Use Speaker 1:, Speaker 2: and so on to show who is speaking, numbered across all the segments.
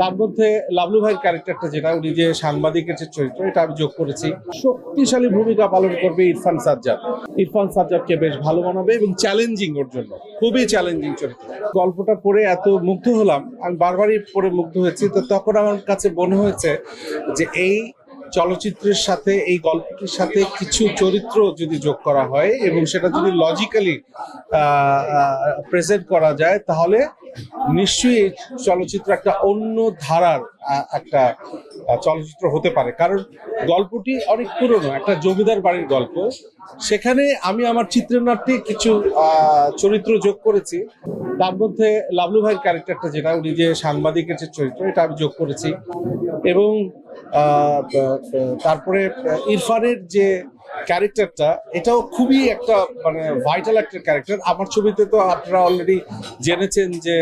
Speaker 1: তার মধ্যে লাভলু ভাইয়ের ক্যারেক্টারটা যেটা, উনি যে সাংবাদিকের যে চরিত্র, এটা আমি যোগ করেছি। শক্তিশালী ভূমিকা পালন করবে ইরফান সাজ্জাদ। ইরফান সাজ্জাদকে বেশ ভালো মানাবে এবং চ্যালেঞ্জিং ওর জন্য, খুবই চ্যালেঞ্জিং চরিত্র। গল্পটা পড়ে এত মুগ্ধ হলাম, আমি বারবারই পড়ে মুগ্ধ হয়েছি। তো তখন আমার কাছে মনে হয়েছে যে এই চলচ্চিত্রের সাথে, এই গল্পটির সাথে কিছু চরিত্র যদি যোগ করা হয় এবং সেটা যদি লজিক্যালি প্রেজেন্ট করা যায়, তাহলে নিশ্চয়ই চলচ্চিত্র একটা অন্য ধারার একটা চলচ্চিত্র হতে পারে। কারণ গল্পটি অনেক পুরনো, একটা জমিদার বাড়ির গল্প। সেখানে আমি আমার চিত্রনাট্যে কিছু চরিত্র যোগ করেছি। তার মধ্যে লাভলু ভাইয়ের ক্যারেক্টারটা যেটা, উনি যে সাংবাদিকের যে চরিত্র, এটা আমি যোগ করেছি। এবং তারপরে ইরফানের যে ক্যারেক্টারটা এটাও খুবই একটা মানে ভাইটাল একটা ক্যারেক্টার আমার ছবিতে তো আপনারা অলরেডি জেনেছেন যে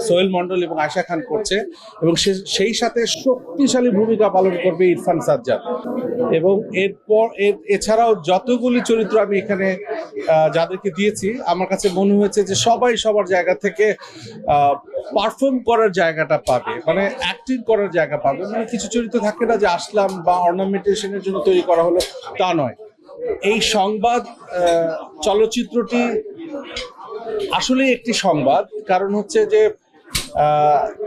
Speaker 1: সোহেল মন্ডল এবং আয়শা খান করছে এবং সেই সাথে শক্তিশালী ভূমিকা পালন করবে ইরফান সাজ্জাদ। এবং এরপর, এর- এছাড়াও যতগুলি চরিত্র আমি এখানে যাদেরকে দিয়েছি, আমার কাছে মনে হয়েছে যে সবাই সবার জায়গা থেকে পারফর্ম করার জায়গাটা পাবে মানে অ্যাক্টিং করার জায়গা পাবে। মানে কিছু চরিত্র থাকে না যে আসলাম বা অর্নামেন্টেশনের জন্য তৈরি করা হলো, তা নয়। এই সংবাদ চলচ্চিত্রটি আসলে একটি সংবাদ। কারণ হচ্ছে যে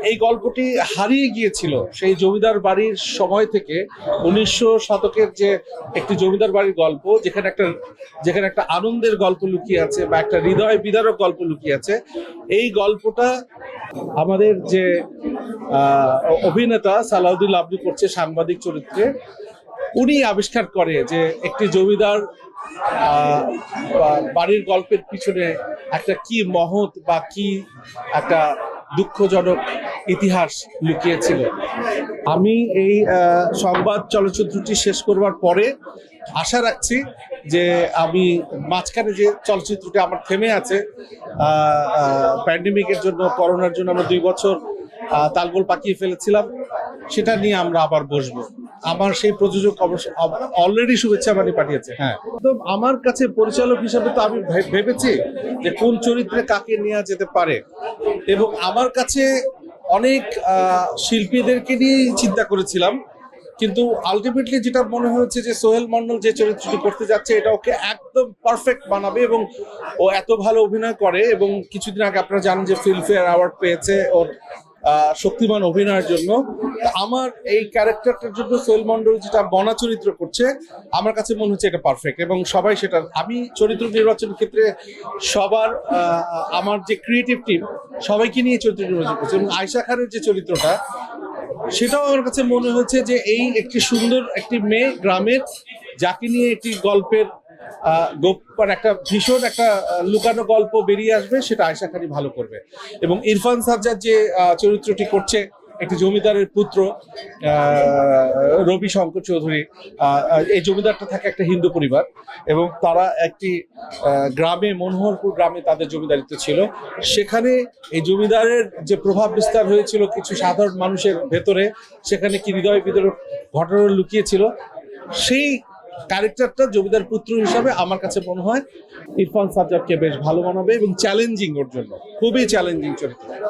Speaker 1: এই গল্পটি হারিয়ে গিয়েছিল সেই জমিদার বাড়ির সময় থেকে উনিশশো শতকের যে একটি জমিদার বাড়ির গল্প, যেখানে একটা যেখানে একটা আনন্দের গল্প লুকিয়ে আছে বা একটা হৃদয় বিদারক গল্প লুকিয়ে আছে, এই গল্পটা আমাদের যে অভিনেতা সালাউদ্দিন লাবলু করছে সাংবাদিক চরিত্রে, উনি আবিষ্কার করে যে একটি জমিদার বাড়ির গল্পের পিছনে একটা কি মহৎ বা কি একটা দুঃখজনক ইতিহাস লুকিয়েছিল। আমি এই সংবাদ চলচ্চিত্রটি শেষ করবার পরে আশা রাখছি যে আমি মাঝখানে যে চলচ্চিত্রটি আমার থেমে আছে প্যান্ডেমিকের জন্য করোনার জন্য আমরা দুই বছর তালগোল পাকিয়ে ফেলেছিলাম, সেটা নিয়ে আমরা আবার বসবো। আমার সেই প্রযোজক অবশ্য অলরেডি শুভেচ্ছা বাণী পাঠিয়েছে হ্যাঁ। তো আমার কাছে পরিচালক হিসাবে তো আমি ভেবেছি যে কোন চরিত্রে কাকে নেওয়া যেতে পারে। এবং আমার কাছে অনেক শিল্পীদেরকে নিয়েই চিন্তা করেছিলাম। কিন্তু আলটিমেটলি যেটা মনে হয়েছে যে সোহেল মন্ডল যে চরিত্রটি করতে যাচ্ছে, এটা ওকে একদম পারফেক্ট বানাবে এবং ও এত ভালো অভিনয় করে এবং কিছুদিন আগে আপনারা জানেন যে ফিল্মফেয়ার অ্যাওয়ার্ড পেয়েছে ওর শক্তিমান অভিনয়ের জন্য। আমার এই ক্যারেক্টারটার জন্য সোহেল মন্ডল যেটা বনা চরিত্র করছে, আমার কাছে মনে হচ্ছে এটা পারফেক্ট এবং সবাই সেটা, আমি চরিত্র নির্বাচনের ক্ষেত্রে সবার আমার যে ক্রিয়েটিভ টিম সবাইকে নিয়ে চরিত্র নির্বাচন করছে এবং আয়শা খানের যে চরিত্রটা, সেটাও আমার কাছে মনে হচ্ছে যে এই একটি সুন্দর একটি মেয়ে গ্রামের, যাকে নিয়ে একটি গল্পের আহ, গোপ- মানে একটা ভীষণ একটা লুকানো গল্প বেরিয়ে আসবে সেটা আয়শা খানি ভালো করবে। এবং ইরফান সাজ্জাদ যে চরিত্রটি করছে একটি জমিদারের পুত্র রবি শঙ্কর চৌধুরী এই জমিদারটা থাকে একটা হিন্দু পরিবার এবং তারা একটি গ্রামে মনোহরপুর গ্রামে তাদের জমিদারিত্ব ছিল। সেখানে এই জমিদারের যে প্রভাব বিস্তার হয়েছিল কিছু সাধারণ মানুষের ভেতরে সেখানে কি হৃদয় বিতরক ঘটনা লুকিয়েছিল সেই ক্যারেক্টারটা জমিদার পুত্র হিসাবে আমার কাছে মনে হয়, ইরফান সাজ্জাদকে বেশ ভালো মানাবে এবং চ্যালেঞ্জিং ওর জন্য, খুবই চ্যালেঞ্জিং চরিত্র।